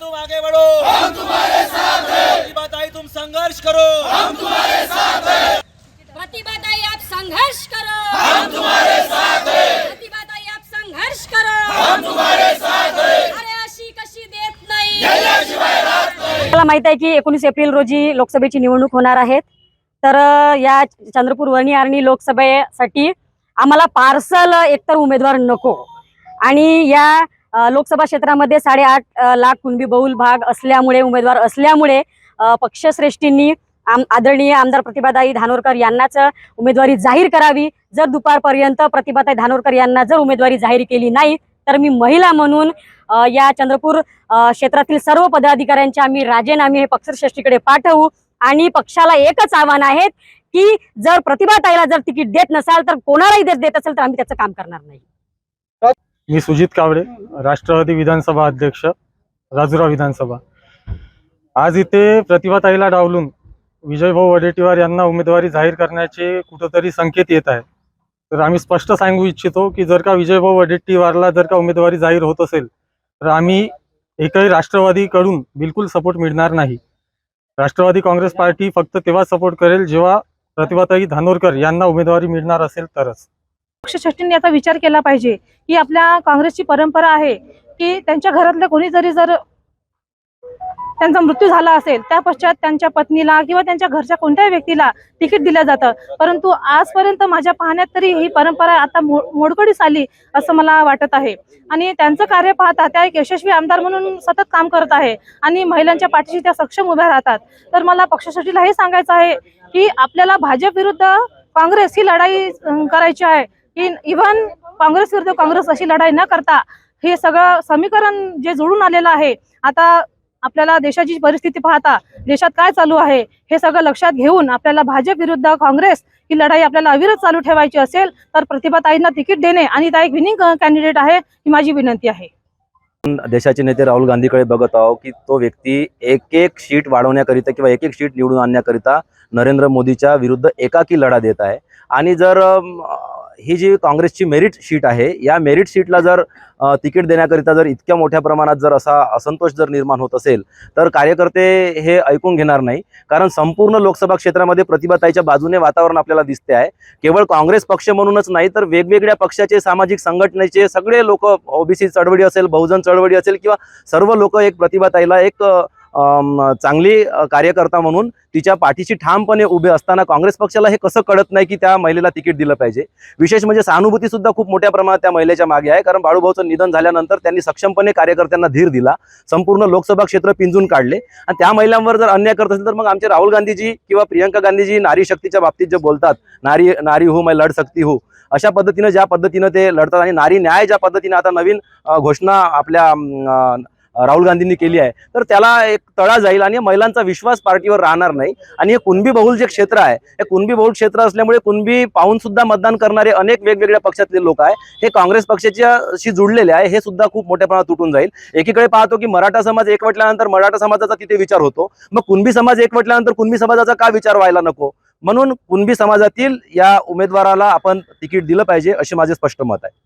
तुम आगे बढ़ो। हम तुम्हारे साथ हैं। प्रतिभाताई तुम संघर्ष करो। हम प्रतिभाताई आप संघर्ष करो। हम तुम्हारे साथ हैं। प्रतिभाताई आप संघर्ष करो। हम तुम्हारे साथ हैं। अरे अशी कशी देत नाही। मला माहीत आहे की एकोणीस एप्रिल रोजी लोकसभेची निवडणूक होणार आहेत. तर या चंद्रपूर वणी आर्णी लोकसभेसाठी आम्हाला पार्सल एकतर उमेदवार नको. आणि या लोकसभा क्षेत्रामध्ये साडेआठ लाख कुणबी बहुल भाग असल्यामुळे उमेदवार असल्यामुळे पक्षश्रेष्ठींनी आम आदरणीय आमदार प्रतिभाताई धानोरकर यांनाच उमेदवारी जाहीर करावी. जर दुपारपर्यंत प्रतिभाताई धानोरकर यांना जर उमेदवारी जाहीर केली नाही तर मी महिला म्हणून या चंद्रपूर क्षेत्रातील सर्व पदाधिकाऱ्यांचे आम्ही राजीनामे हे पक्षश्रेष्ठीकडे पाठवू. आणि पक्षाला एकच आव्हान आहे की जर प्रतिभाताईला जर तिकीट देत नसाल तर कोणालाही देत देत असेल तर आम्ही त्याचं काम करणार नाही. मी सुजित कावडे राष्ट्रवादी विधानसभा अध्यक्ष राजुरा विधानसभा. आज इथे प्रतिभाताईला डावलून विजयभाऊ वडेट्टीवार यांना उमेदवारी जाहीर करण्याचे कुठंतरी संकेत येत आहेत तर आम्ही स्पष्ट सांगू इच्छितो की जर का विजयभाऊ वडेट्टीवारला जर का उमेदवारी जाहीर होत असेल तर आम्ही एकही राष्ट्रवादीकडून बिलकुल सपोर्ट मिळणार नाही. राष्ट्रवादी काँग्रेस पार्टी फक्त तेव्हा सपोर्ट करेल जेव्हा प्रतिभाताई धानोरकर यांना उमेदवारी मिळणार असेल तरच. पक्षश्रेष्ठींनी याचा विचार केला पाहिजे की आपल्या काँग्रेसची परंपरा आहे की त्यांच्या घरातल्या कोणी जरी जर त्यांचा मृत्यू झाला असेल त्या पश्चात त्यांच्या पत्नीला किंवा त्यांच्या घरच्या कोणत्याही व्यक्तीला तिकीट दिलं जातं. परंतु आजपर्यंत माझ्या पाहण्यात तरी ही परंपरा आता मो मोडकळीस आली असं मला वाटत आहे. आणि त्यांचं कार्य पाहता त्या एक यशस्वी आमदार म्हणून सतत काम करत आहे आणि महिलांच्या पाठीशी त्या सक्षम उभ्या राहतात. तर मला पक्षश्रेष्ठीला हे सांगायचं आहे की आपल्याला भाजप विरुद्ध काँग्रेस ही लढाई करायची आहे. की इव्हन काँग्रेस विरुद्ध काँग्रेस अशी लढाई न करता हे सगळं समीकरण जे जोडून आलेलं आहे आता आपल्याला देशाची परिस्थिती पाहता देशात काय चालू आहे हे सगळं लक्षात घेऊन आपल्याला भाजप विरुद्ध काँग्रेस ही लढाई आपल्याला अविरत चालू ठेवायची असेल तर प्रतिभाताईंना तिकीट देणे आणि त्या एक विनिंग कॅन्डिडेट आहे ही माझी विनंती आहे. देशाचे नेते राहुल गांधीकडे बघत आहोत की तो व्यक्ती एक एक शीट वाढवण्याकरिता किंवा एक एक शीट निवडून आणण्याकरिता नरेंद्र मोदीच्या विरुद्ध एकाकी लढा देत आहे. आणि जर ही जी काँग्रेसची मेरिट शीट आहे या मेरिट शीटला जर तिकीट देण्याकरिता जर इतक्या मोठ्या प्रमाणात जर असा असंतोष जर निर्माण होत असेल तर कार्यकर्ते हे ऐकून घेणार नाही. कारण संपूर्ण लोकसभा क्षेत्रामध्ये प्रतिभाताईच्या बाजूने वातावरण आपल्याला दिसते आहे. केवळ काँग्रेस पक्ष म्हणूनच नाही तर वेगवेगळ्या पक्षाचे सामाजिक संघटनेचे सगळे लोक ओबीसी चळवळी असेल बहुजन चळवळी असेल किंवा सर्व लोक एक प्रतिभाताईला एक चांगली कार्यकर्ता म्हणून तिच्या पाठीशी ठामपणे उभे असताना काँग्रेस पक्षाला हे कसं कळत नाही की त्या महिलेला तिकीट दिलं पाहिजे. विशेष म्हणजे सहानुभूती सुद्धा खूप मोठ्या प्रमाणात त्या महिलेच्या मागे आहे. कारण बाळूभाऊचं निधन झाल्यानंतर त्यांनी सक्षमपणे कार्यकर्त्यांना धीर दिला. संपूर्ण लोकसभा क्षेत्र पिंजून काढले. आणि त्या महिलांवर जर अन्याय करत असेल तर मग आमचे राहुल गांधीजी किंवा प्रियंका गांधीजी नारी शक्तीच्या बाबतीत जे बोलतात नारी नारी हो मैं लढ सकती हो अशा पद्धतीनं ज्या पद्धतीनं ते लढतात आणि नारी न्याय ज्या पद्धतीने आता नवीन घोषणा आपल्या राहुल गांधींनी केली आहे. तर त्याला एक तळा जाईल आणि महिलांचा विश्वास पार्टीवर राहणार नाही. आणि हे कुणबी बहुल जे क्षेत्र आहे हे कुणबी बहुल क्षेत्र असल्यामुळे कुणबी पाहून सुद्धा मतदान करणारे अनेक वेगवेगळ्या पक्षातले लोक आहे हे काँग्रेस पक्षाच्याशी जुडलेले आहे. हे सुद्धा खूप मोठ्या प्रमाणात तुटून जाईल. एकीकडे पाहतो की मराठा समाज एकवटल्यानंतर मराठा समाजाचा तिथे विचार होतो. मग कुणबी समाज एकवटल्यानंतर कुणबी समाजाचा का विचार व्हायला नको? म्हणून कुणबी समाजातील या उमेदवाराला आपण तिकीट दिलं पाहिजे असे माझे स्पष्ट मत आहे.